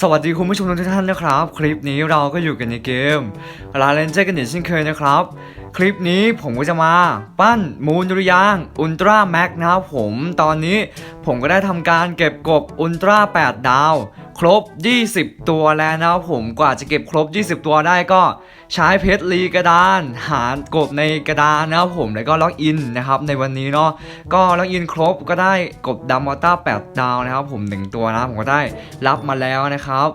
สวัสดีคุณผู้ชมทุกท่านนะครับ คลิปนี้เราก็อยู่กันในเกมลาเลนเจอร์กันอีกเช่นเคยนะครับ คลิปนี้ผมก็จะมาปั้นมูนดุริยางอุลตร้าแม็กนะครับผมตอนนี้ผมก็ได้ทำการเก็บกบอุลตร้า8 ดาว ครบ 20 ตัวแล้วนะครับผมกว่าจะเก็บครบ 20 ตัวได้ก็ใช้เพชรลีกระดาน หากบในกระดานนะครับผมแล้วก็ล็อกอินนะครับในวันนี้เนาะก็ล็อกอินครบก็ได้กบดามอต้า8ดาวนะครับผม 1 ตัวนะผมก็ได้รับมาแล้วนะครับ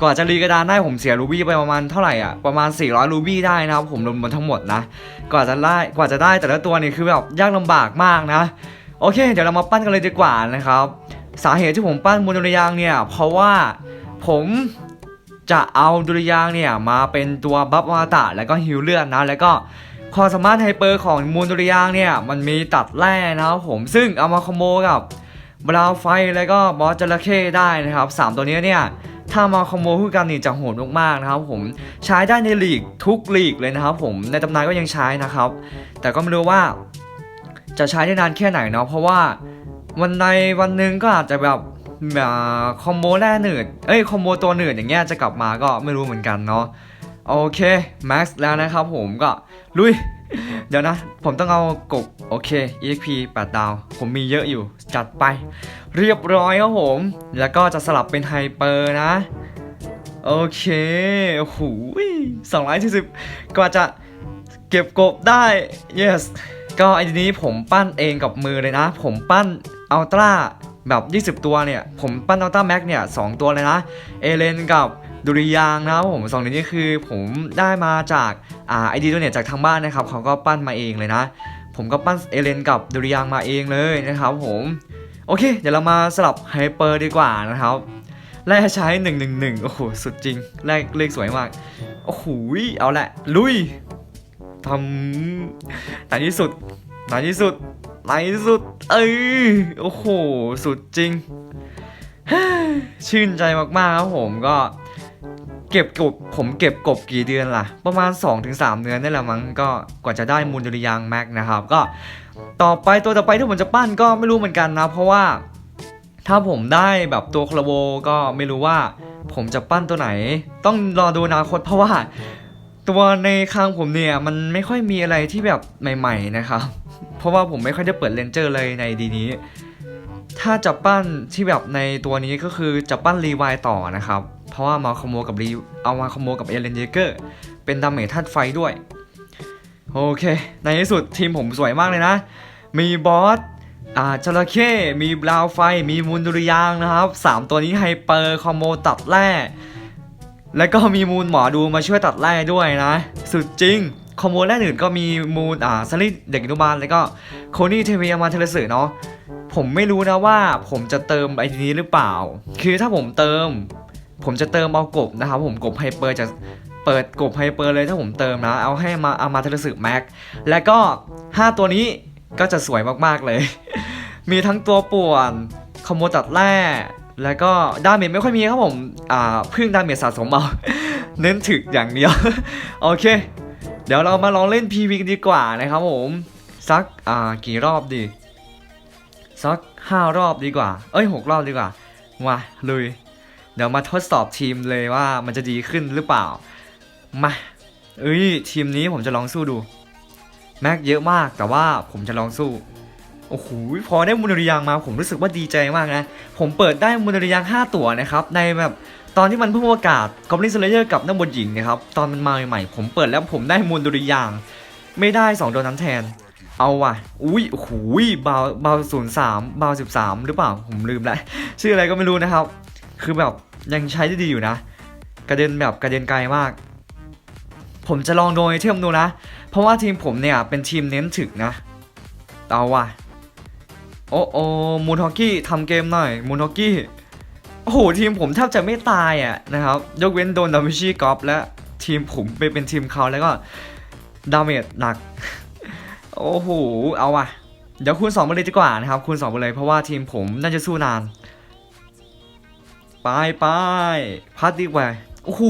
กว่าจะรีกระดานได้ผมเสียรูบี้ไปประมาณเท่าไหร่อะประมาณ 400รูบี้ได้นะครับผมรวมทั้งหมดนะกว่าจะได้กว่าจะได้แต่ละตัวนี่คือแบบยากลำบากมากนะ โอเค เดี๋ยวเรามาปั้นกันเลยดีกว่านะครับ สาเหตุที่ผมปั้นมูลดุริยางเนี่ย เพราะว่าผมจะเอาดุริยางเนี่ยมาเป็นตัวบัฟวาตะแล้วก็ฮิวเลือดนะแล้วก็ความสามารถไฮเปอร์ของมูลดุริยางเนี่ยมันมีตัดแร่นะครับผมซึ่งเอามาคอมโบกับบราวไฟแล้วก็บอสจระเข้ได้นะครับสามตัวนี้เนี่ยถ้ามาคอมโบคู่กันนี่จะโหดมากๆนะครับผมใช้ได้ในลีกทุกลีกเลยนะครับผมในตำนานก็ยังใช้นะครับ แต่ก็ไม่รู้ว่าจะใช้ได้นานแค่ไหนเนาะเพราะว่า วันในวันหนึ่งก็อาจจะแบบแบบคอมโบแร่หนืดเอ้ยคอมโบตัวหนืดอย่างเงี้ยจะกลับมาก็ไม่รู้เหมือนกันเนาะโอเคแม็กซ์แล้วนะครับผมก็ลุย เดี๋ยวนะ ผมต้องเอากบโอเค EXP 8 ดาว ผมมีเยอะอยู่จัดไป เรียบร้อยครับผม แล้วก็จะสลับเป็นไฮเปอร์นะ โอเคโอ้โหสองร้อยสี่สิบกว่าจะเก็บกบได้ yes ก็ไอ้ทีนี้ผมปั้นเองกับมือเลยนะ ผมปั้น อัลตร้าแบบ 20 ตัวเนี่ย ผมปั้นอัลตร้าแม็กเนี่ยสองตัวเลยนะ เอเลนกับดุริยางนะครับผมสองตัวนี้คือผมได้มาจากอ่าไอดีตัวเนี่ยจากทางบ้านนะครับเขาก็ปั้นมาเองเลยนะ ผมก็ปั้นเอเลนกับดุริยางมาเองเลยนะครับผมโอเค เดี๋ยวเรามาสลับไฮเปอร์ดีกว่านะครับแร่ใช้ 111 โอ้โห สุดจริงแรกเลขสวยมาก โอ้โห เอาแหละ ลุยทำในที่สุดในที่สุด ในสุด เอ้ยโอ้โห สุดจริง ชื่นใจมากๆครับผมก็เก็บกบผมเก็บกบกี่เดือนล่ะ ประมาณ 2-3 เดือนนี่แหละมั้งก็กว่าจะได้มูลดุริยางแม็กนะครับ ก็ต่อไปตัวต่อไปที่ผมจะปั้นก็ไม่รู้เหมือนกันนะ เพราะว่าถ้าผมได้แบบตัวคลาโบก็ไม่รู้ว่า ผมจะปั้นตัวไหน ต้องรอดูอนาคตเพราะว่า ตัวในคางผมเนี่ยมันไม่ค่อยมีอะไรที่แบบใหม่ ๆนะครับ เพราะว่าผมไม่ค่อยได้เปิดเลนเจอร์เลยในดีนี้ ถ้าจะปั้นที่แบบในตัวนี้ก็คือจะปั้นรีไวต่อนะครับ เพราะว่ามาคอมโบกับรีเอามาคอมโบกับเอเลนเจเกอร์เป็นดาเมจธาตุไฟด้วย โอเค ในที่สุดทีมผมสวยมากเลยนะ มีบอสอ่าจระเข้มีบราวไฟ มีมูลดุริยางนะครับ 3 ตัวนี้ไฮเปอร์คอมโบตัดแร่แล้วก็มีมูลหมอดูมาช่วยตัดแร่ด้วยนะ สุดจริง คอมโบแรกอื่นก็มีมูลอ่าซันนี่เด็กอนุบาลแล้วก็โคนี่เทวียมาเทเลสึเนาะผมไม่รู้นะว่าผมจะเติมไอ้นี้หรือเปล่า คือถ้าผมเติม ผมจะเติมเอากบนะครับผมกบไฮเปอร์จะเปิดกบไฮเปอร์เลยถ้าผมเติมนะ เอาให้มาเอามาเทเลสึแม็กแล้วก็ 5 ตัวนี้ก็จะสวยมากๆเลย มีทั้งตัวป่วนคอมโบตัดแร่แล้วก็ดาเมจไม่ค่อยมีครับผม อ่าพึ่งดาเมจสะสมเอา เน้นถึกอย่างเดียว โอเค เดี๋ยวเรามาลองเล่น PV กันดีกว่านะครับผมสักอ่ากี่รอบดีสัก5รอบดีกว่า เอ้ย6รอบดีกว่ามาลุย เดี๋ยวมาทดสอบทีมเลยว่ามันจะดีขึ้นหรือเปล่า มาเอ้ยทีมนี้ผมจะลองสู้ดู แม็กเยอะมากแต่ว่าผมจะลองสู้โอ้โหพอได้มูลริยางมาผมรู้สึกว่าดีใจมากนะ ผมเปิดได้มูลริยาง5 ตัวนะครับ ในแบบ ตอนที่มันเพิ่งประกาศกอบลินสเลเยอร์กับนักบนหญิงนะครับตอนมันมาใหม่ๆผมเปิดแล้วผมได้มูลริยาง ไม่ได้ 2 ตัวนั้นแทน เอาว่ะ อุ้ยโอ้โหบาวบาวศูนย์สามบาวสิบสามหรือเปล่าผมลืมแล้วชื่ออะไรก็ไม่รู้นะครับ คือแบบยังใช้ได้ดีอยู่นะ กระเด็นแบบกระเด็นไกลมาก ผมจะลองโดยเทียมดูนะ เพราะว่าทีมผมเนี่ยเป็นทีมเน้นถึกนะเอาว่ะโอ้โอ้มูนฮอกกี้ทำเกมหน่อยมูนฮอกกี้ โอ้โหทีมผมแทบจะไม่ตายอะนะครับ ยกเว้นโดนดาวิชีกอฟและทีมผมไปเป็นทีมเขาแล้วก็ดาเมจหนัก โอ้โหเอาว่ะ เดี๋ยวคูณ2ไปเลยดีกว่านะครับคูณ2ไปเลยเพราะว่าทีมผมน่าจะสู้นานไปไปพัดดีกว่าโอ้โห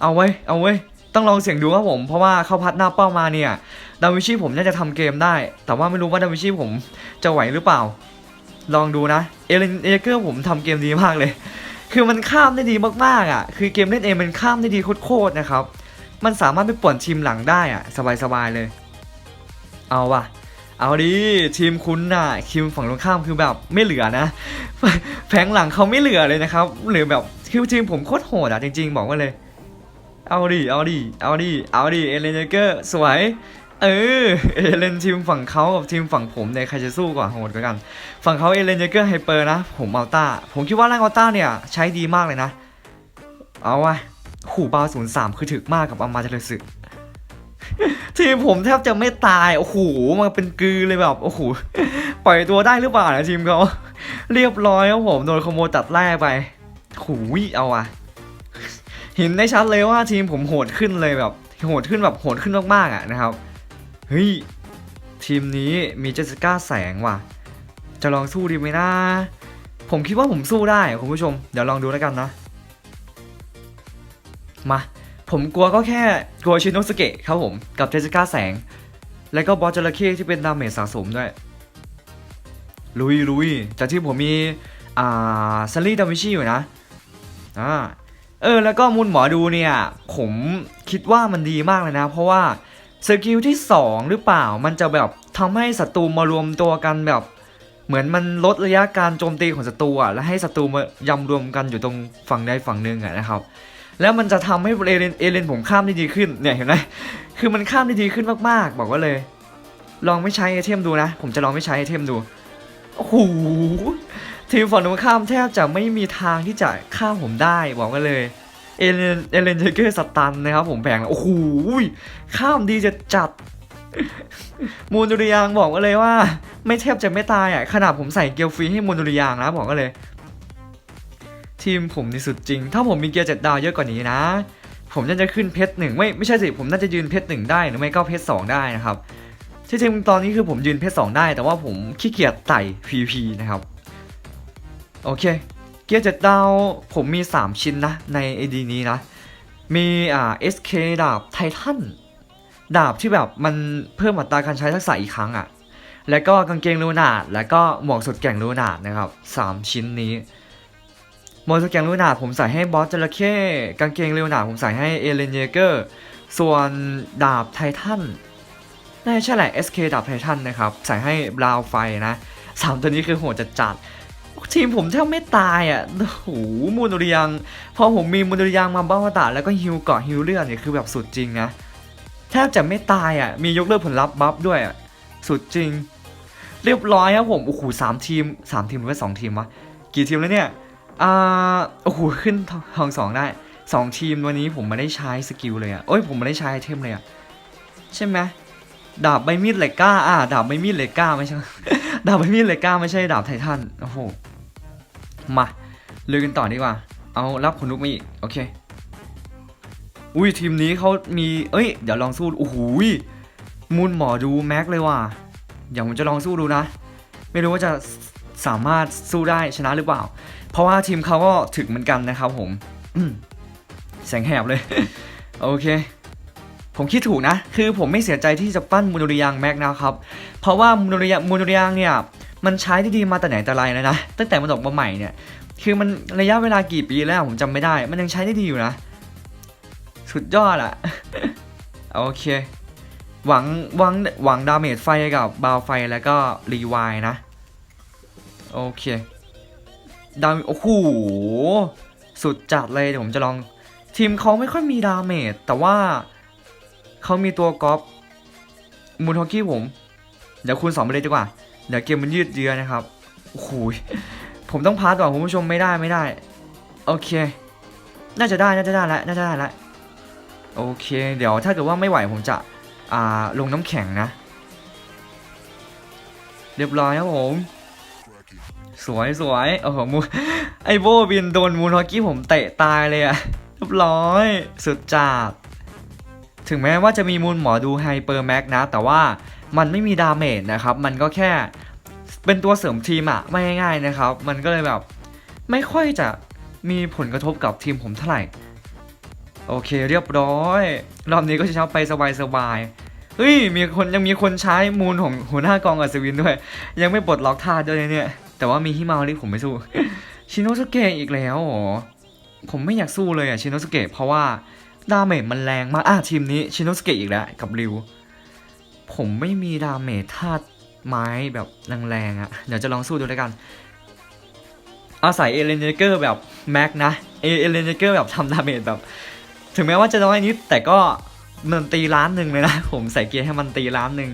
เอาไว้เอาไว้ต้องลองเสียงดูครับผมเพราะว่าเข้าพัดหน้าเป้ามาเนี่ยดาวิชีผมน่าจะทำเกมได้ แต่ว่าไม่รู้ว่าดาวิชีผมจะไหวหรือเปล่า ลองดูนะ เอเลนเอเกอร์ผมทำเกมดีมากเลย คือมันข้ามได้ดีมากๆอะ คือเกมเล่นเองมันข้ามได้ดีโคตรๆนะครับ มันสามารถไปป่วนทีมหลังได้อะ สบายๆเลย เอาว่ะ เอาดิ ทีมคุณน่ะทีมฝั่งตรงข้ามคือแบบไม่เหลือนะ แผงหลังเขาไม่เหลือเลยนะครับ หรือแบบคือทีมผมโคตรโหดอะจริง ๆ บอกไว่าเลย เอาดิ เอาดิ เอาดิ เอาดิ เอเลนเกอร์สวย เออเอเลนทีมฝั่งเขากับทีมฝั่งผมเนี่ยใครจะสู้กว่าโหดกว่ากัน ฝั่งเขาเอเลนเกอร์ไฮเปอร์นะ ผมอัลต้า ผมคิดว่าร่างอัลต้าเนี่ยใช้ดีมากเลยนะ เอาวะขู่บาศูนย์สามคือถึกมากกับอามาเจริญศึกทีมผมแทบจะไม่ตาย โอ้โหมาเป็นกือเลยแบบโอ้โหปล่อยตัวได้หรือเปล่านะทีมเขาเรียบร้อยครับผมโดนขโมยตัดแร่ไปหูยเอาอะเห็นได้ชัดเลยว่าทีมผมโหดขึ้นเลยแบบโหดขึ้นแบบโหดขึ้นมากๆอะนะครับ เฮ้ย ทีมนี้มีเจสสิก้าแสงว่ะ จะลองสู้ดีไหมนะ ผมคิดว่าผมสู้ได้คุณผู้ชม เดี๋ยวลองดูแล้วกันนะ มา ผมกลัวก็แค่กลัวชินโนสเกะครับผมกับเจสสิก้าแสง แล้วก็บอสจระเข้ที่เป็นดาเมจสะสมด้วย ลุยลุยจากที่ผมมี อ่าซัลลี่ดาวิชิอยู่นะ อ่าเออแล้วก็มูลหมอดูเนี่ย ผมคิดว่ามันดีมากเลยนะ เพราะว่า สกิลที่ 2 หรือเปล่ามันจะแบบทำให้ศัตรูมารวมตัวกันแบบ เหมือนมันลดระยะการโจมตีของศัตรูอะและให้ศัตรูมายำรวมกันอยู่ตรงฝั่งใดฝั่งหนึ่งอะนะครับ แล้วมันจะทำให้เอเลนเอเลนผมข้ามได้ดีขึ้นเนี่ยเห็นไหมคือมันข้ามได้ดีขึ้นมากๆ บอกว่าเลย ลองไม่ใช้ไอเทมดูนะ ผมจะลองไม่ใช้ไอเทมดูโอ้โหทีมฝั่งตรงข้ามแทบจะไม่มีทางที่จะฆ่ามผมได้บอกกันเลย เอเลนเอเลนเจเกอร์สตันนะครับผมแผงโอ้โหข้ามดีจะจัด มูลดุริยางบอกกันเลยว่า ไม่แทบจะไม่ตายอะขนาดผมใส่เกียร์ฟรีให้มูลดุริยางนะบอกกันเลย ทีมผมนี่สุดจริง ถ้าผมมีเกียร์เจ็ดดาวเยอะกว่านี้นะ ผมน่าจะขึ้นเพชรหนึ่งไม่ไม่ใช่สิผมน่าจะยืนเพชรหนึ่งได้หรือไม่ก็เพชรสองได้นะครับที่จริงตอนนี้คือผมยืนเพชรสองได้ แต่ว่าผมขี้เกียจไต่ PVP นะครับ โอเค เกียร์เจ็ดดาวผมมี 3 ชิ้นนะ ใน AD นี้นะ มีอ่า SK ดาบไททันดาบที่แบบมันเพิ่มอัตราการใช้ทักษะอีกครั้งอะ่ะ แล้วก็กางเกงลูนาดแล้วก็หมวกสุดแก่งลูนาดนะครับ 3 ชิ้นนี้หมวกสุดแก่งลูนาดผมใส่ให้บอสจระเข้กางเกงลูนาดผมใส่ให้เอเลนเยเกอร์ส่วนดาบไททันน่าจะใช่แหละ SK ดาบไททันนะครับ ใส่ให้บราวไฟนะสามตัวนี้คือโหดจัดจัด ทีมผมแทบไม่ตายอะโอ้โหมูลดุริยังพอผมมีมูลดุริยังมาบ้าตาแล้วก็ฮิวเกาะฮิวเลือดเนี่ยคือแบบสุดจริงนะแทบจะไม่ตายอะ มียกเลิกผลลัพธ์บัฟด้วยอะ สุดจริง เรียบร้อยครับผมโอ้โหสามทีมสามทีมหรือว่าสองทีมวะกี่ทีมแล้วเนี่ยอ่าโอ้โหขึ้นทองสองได้สองทีมวันนี้ผมไม่ได้ใช้สกิลเลยอะโอ้ยผมไม่ได้ใช้ไอเทมเลยอะใช่ไหมดาบใบมีดเหล็กก้าอ่าดาบใบมีดเหล็กก้าไม่ใช่ดาบใบมีดเหล็กก้าไม่ใช่ดาบไททันโอ้โห มาลุยกันต่อดีกว่า เอารับขนลุกมาอีก โอเค อุ้ยทีมนี้เขามี เอ้ย เดี๋ยวลองสู้โอ้โหยมูลหมอดูแม็กเลยว่ะเดี๋ยวผมจะลองสู้ดูนะ ไม่รู้ว่าจะสามารถสู้ได้ชนะหรือเปล่า เพราะว่าทีมเขาก็ถึกเหมือนกันนะครับผมแสงแหบเลย โอเค ผมคิดถูกนะ คือผมไม่เสียใจที่จะปั้นมูลริยังแม็กนะครับ เพราะว่ามูลริยังมูลริยังเนี่ย มันใช้ได้ดีมาแต่ไหนแต่ไรแล้วนะ ตั้งแต่มันออกมาใหม่เนี่ย คือมันระยะเวลากี่ปีแล้วผมจำไม่ได้ มันยังใช้ได้ดีอยู่นะ สุดยอดอะโอเค หวังหวังหวังดาเมจไฟกับบาวไฟแล้วก็รีวน์นะ โอเค ดาโอ้โห สุดจัดเลยเดี๋ยวผมจะลอง ทีมเขาไม่ค่อยมีดาเมจแต่ว่าเขามีตัวกอล์ฟมูนฮอกกี้ผม เดี๋ยวคูณสองไปเลยดีกว่า เดี๋ยวเกมมันยืดเยื้อนะครับโอ้โหผมต้องพาร์ต่อคุณผู้ชมไม่ได้ไม่ได้ โอเค น่าจะได้น่าจะได้แล้วน่าจะได้แล้วโอเค เดี๋ยวถ้าเกิดว่าไม่ไหวผมจะอ่าลงน้ำแข็งนะ เรียบร้อยครับผม สวยสวยโอ้โหมูไอโบบินโดนมูนฮอกกี้ผมเตะตายเลยอะเรียบร้อย สุดจัดถึงแม้ว่าจะมีมูลหมอดูไฮเปอร์แม็กนะ แต่ว่า มันไม่มีดาเมจนะครับ มันก็แค่เป็นตัวเสริมทีมอะไม่ง่ายๆนะครับ มันก็เลยแบบไม่ค่อยจะมีผลกระทบกับทีมผมเท่าไหร่ โอเคเรียบร้อย รอบนี้ก็จะเช้าไปสบายๆเฮ้ยมีคนยังมีคนใช้มูลของหัวหน้ากองอัศวินด้วย ยังไม่ปลดล็อกท่าด้วยเนี่ย แต่ว่ามีฮิมาลิผมไม่สู้ ชินโนสเกะอีกแล้วเหรอผมไม่อยากสู้เลยอะชินโนสเกะเพราะว่าดาเมจมันแรงมากอะทีมนี้ชินโนสเกะอีกแล้วกับริว ผมไม่มีดาเมจธาตุไม้แบบแรงๆอะเดี๋ยวจะลองสู้ดูแล้วกันอาศัยเอเลนเจเกอร์แบบแม็กนะ เอเลนเจเกอร์แบบทำดาเมจแบบ ถึงแม้ว่าจะน้อยนิดแต่ก็มันตีล้านหนึ่งเลยนะ ผมใส่เกียร์ให้มันตีล้านหนึ่ง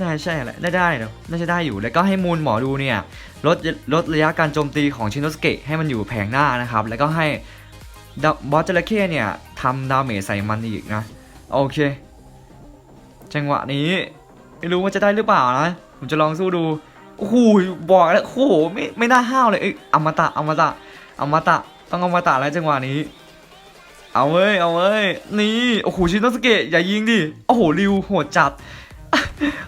น่าใช่แหละได้ได้เดี๋ยวน่าจะได้อยู่ แล้วก็ให้มูลหมอดูเนี่ยลดลดระยะการโจมตีของชินโนสเกะให้มันอยู่แผงหน้านะครับ แล้วก็ให้บอสจระเข้เนี่ยทำดาเมจใส่มันอีกนะ โอเค จังหวะนี้ ไม่รู้ว่าจะได้หรือเปล่านะ ผมจะลองสู้ดู โอ้โหบอกแล้วโอ้โหไม่ไม่น่าห้าวเลยเอ้ยอมตะอมตะอมตะต้องอมตะแล้วจังหวะนี้ เอาเว้ยเอาเว้ยนี่โอ้โหชินโนสเกะอย่ายิงดิโอ้โหริวโหดจัด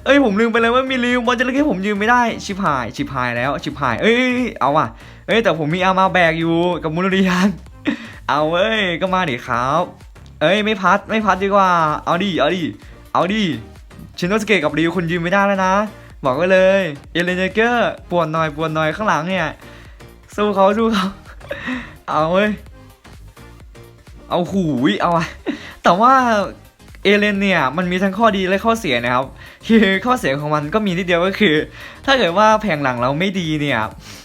เอ้ยผมลืมไปเลยว่ามีริวบอลจะเล่นแค่ผมยืนไม่ได้ชิบหายชิบหายแล้วชิบหายเอ้ยเอ้ยเอาว่ะเอ้ยแต่ผมมีอามาแบกอยู่กับมูลริยันเอาเว้ยก็มาดิครับ เอ้ยไม่พัดไม่พัดดีกว่า เอาดิเอาดิ เอาดิชินโนสเกะกับริวคุณยืมไม่ได้แล้วนะ บอกไว้เลย เอเลนเกอร์ปวดหน่อยปวดหน่อยข้างหลังเนี่ย สู้เขาสู้เขาเอาเว้ย เอาหูยเอาอะแต่ว่าเอเลนเนี่ยมันมีทั้งข้อดีและข้อเสียนะครับ คือข้อเสียของมันก็มีนิดเดียวก็คือ ถ้าเกิดว่าแผงหลังเราไม่ดีเนี่ย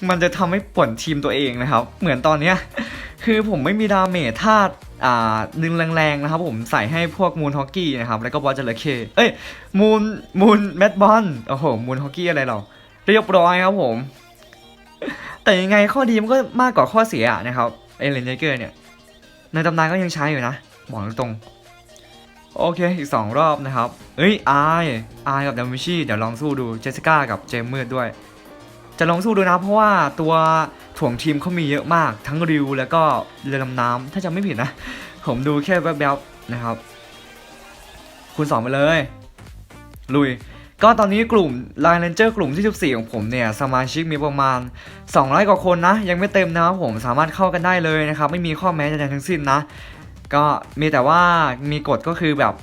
มันจะทำให้ป่วนทีมตัวเองนะครับ เหมือนตอนเนี้ยคือผมไม่มีดาเมจธาตุอ่าดึงแรงๆนะครับผมใส่ให้พวกมูนฮอกกี้นะครับ แล้วก็บอสจระเข้เอ้ยมูนมูนแมดบอลโอ้โหมูนฮอกกี้อะไรเราเรียบร้อยครับผม แต่ยังไงข้อดีมันก็มากกว่าข้อเสียนะครับเอเลนเจเกอร์เนี่ยในตำนานก็ยังใช้อยู่นะ บอกตรง โอเค อีก 2 รอบนะครับ เอ้ยอายอายกับดามิชี่เดี๋ยวลองสู้ดูเจสสิก้ากับเจมมืดด้วย จะลองสู้ดูนะเพราะว่าตัวถ่วงทีมเขามีเยอะมาก ทั้งริวแล้วก็เรือดำน้ำถ้าจำไม่ผิดนะ ผมดูแค่แวบๆนะครับ คุณสองไปเลย ลุย ก็ตอนนี้กลุ่ม Line Ranger กลุ่มที่ 14 ของผมเนี่ย สมาชิกมีประมาณ 200 กว่าคนนะ ยังไม่เต็มนะครับผมสามารถเข้ากันได้เลยนะครับ ไม่มีข้อแม้ใดๆทั้งสิ้นนะ ก็มีแต่ว่ามีกฎก็คือแบบ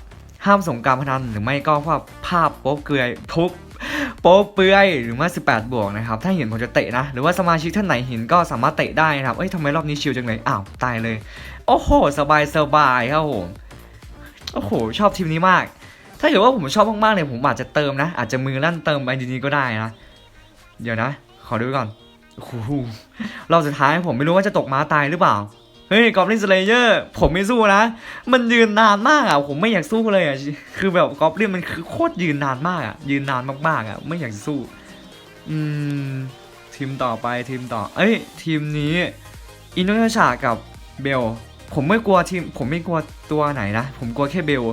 ห้ามส่งการพนันหรือไม่ก็ภาภาพโป๊เกลือยทุบโป๊เปลือยหรือว่า 18 บวกนะครับ ถ้าเห็นผมจะเตะนะ หรือว่าสมาชิกท่านไหนเห็นก็สามารถเตะได้นะครับ เอ้ยทำไมรอบนี้ชิลจังเลย อ้าว ตายเลย โอ้โห สบายสบายครับผม โอ้โห ชอบทีมนี้มาก ถ้าเกิดว่าผมชอบมากๆเลยผมอาจจะเติมนะ อาจจะมือลั่นเติมไปดีๆก็ได้นะ เดี๋ยวนะ ขอดูก่อนโอ้โหรอบสุดท้ายผมไม่รู้ว่าจะตกม้าตายหรือเปล่า เฮ้ยกอบลินสเลเยอร์ผมไม่สู้นะ มันยืนนานมากอะผมไม่อยากสู้เลยอะคือแบบกอบลินมันคือโคตรยืนนานมากอะยืนนานมากๆอะไม่อยากสู้ อืม ทีมต่อไปทีมต่อ เอ้ย ทีมนี้อินโนีเซียกับเบลผมไม่กลัวทีม ผมไม่กลัวตัวไหนนะ ผมกลัวแค่เบล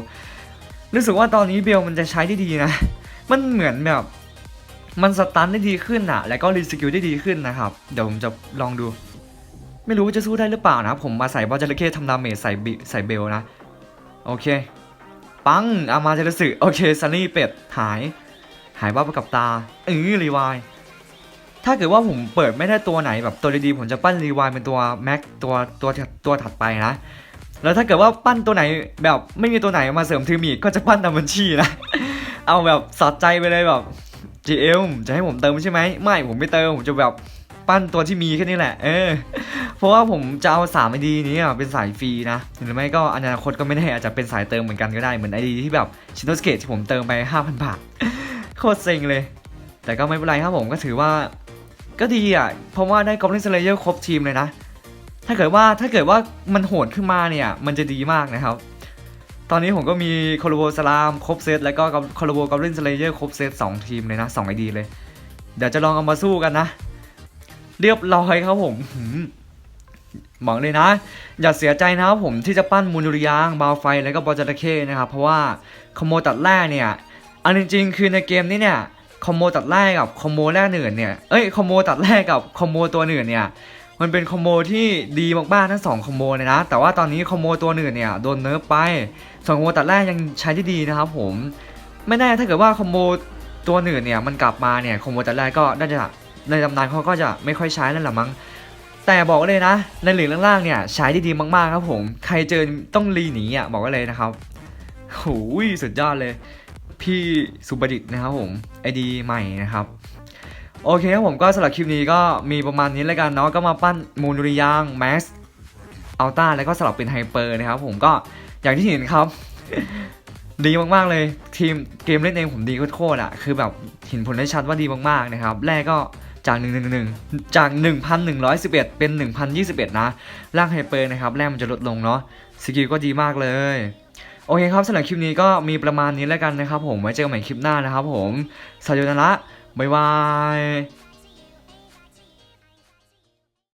รู้สึกว่าตอนนี้เบลมันจะใช้ได้ดีนะ มันเหมือนแบบ มันสตันได้ดีขึ้นอะแล้วก็รีสกิลได้ดีขึ้นนะครับ เดี๋ยวผมจะลองดู ไม่รู้ว่าจะสู้ได้หรือเปล่านะ ผมมาใส่บอลจระเข้ทำดาเมจใส่บิใส่เบลนะ โอเค ปังอามาเจรสึโอเคซันนี่เป็ดหาย หายบ้าไปกับตาเออรีวายถ้าเกิดว่าผมเปิดไม่ได้ตัวไหนแบบตัวดีๆผมจะปั้นรีวายเป็นตัวแม็กตัวตัวตัวถัดไปนะแล้วถ้าเกิดว่าปั้นตัวไหนแบบไม่มีตัวไหนมาเสริมทีมอีกก็จะปั้นดัมเบิชีนะ เอาแบบสอดใจไปเลยแบบ GM จะให้ผมเติมใช่ไหมไม่ผมไม่เติมผมจะแบบ ปั้นตัวที่มีแค่นี้แหละ เออ เพราะว่าผมจะเอาสามไอดีนี้เป็นสายฟรีนะหรือไม่ก็อนาคตก็ไม่แน่อาจจะเป็นสายเติมเหมือนกันก็ได้เหมือนไอดีที่แบบชินโนสเกตที่ผมเติมไป 5,000 บาทโคตรเซ็งเลย แต่ก็ไม่เป็นไรครับผมก็ถือว่า ก็ดีอะ เพราะว่าได้กอบลินสเลเยอร์ครบทีมเลยนะ ถ้าเกิดว่าถ้าเกิดว่ามันโหดขึ้นมาเนี่ย มันจะดีมากนะครับ ตอนนี้ผมก็มีคอร์โบสลามครบเซตแล้วก็คอร์โบกอบลินสเลเยอร์ครบเซตสองทีมเลยนะสองไอดีเลยเดี๋ยวจะลองเอามาสู้กันนะ เรียบร้อยครับผมหมอกเลยนะ อย่าเสียใจนะครับผมที่จะปั้นมูลดุริยางบาวไฟแล้วก็บอจระเข้นะครับเพราะว่าคอมโบตัดแร่เนี่ยอันจริงๆคือในเกมนี้เนี่ยคอมโบตัดแร่กับคอมโบแร่หนื่นเนี่ยเอ้ยคอมโบตัดแร่กับคอมโบตัวหนื่นเนี่ยมันเป็นคอมโบที่ดีมากๆทั้งสองคอมโบเลยนะ แต่ว่าตอนนี้คอมโบตัวหนึ่งเนี่ยโดนเนิร์ฟไปส่วนคอมโบตัดแรกยังใช้ได้ดีนะครับผม ไม่แน่ถ้าเกิดว่าคอมโบตัวหนึ่งเนี่ยมันกลับมาเนี่ยคอมโบตัดแรกก็น่าจะ ในตำนานเขาก็จะไม่ค่อยใช้แล้วละมั้งแต่บอกเลยนะ ในเหลืองล่างๆเนี่ยใช้ได้ดีมากๆครับผม ใครเจอต้องรีหนีอะบอกเลยนะครับโหสุดยอดเลย พี่สุบดิตนะครับผมไอดีใหม่นะครับ โอเคครับผมก็สำหรับคลิปนี้ก็มีประมาณนี้แล้วกันเนาะก็มาปั้นมูลดุริยางแม็กซ์อัลต้าแล้วก็สลับเป็นไฮเปอร์นะครับผมก็อย่างที่เห็นครับ ดีมากๆเลยทีมเกมเล่นเองผมดีโคตรๆอะคือแบบเห็นผลได้ชัดว่าดีมากๆนะครับแรกก็ จาก 111 จาก 1,111 เป็น 1,021 นะ ร่างไฮเปอร์นะครับ แรกมันจะลดลงเนาะ สกิลก็ดีมากเลย โอเคครับสำหรับคลิปนี้ก็มีประมาณนี้แล้วกันนะครับผม ไว้เจอกันใหม่คลิปหน้านะครับผม สวัสดีนะละบ๊ายบาย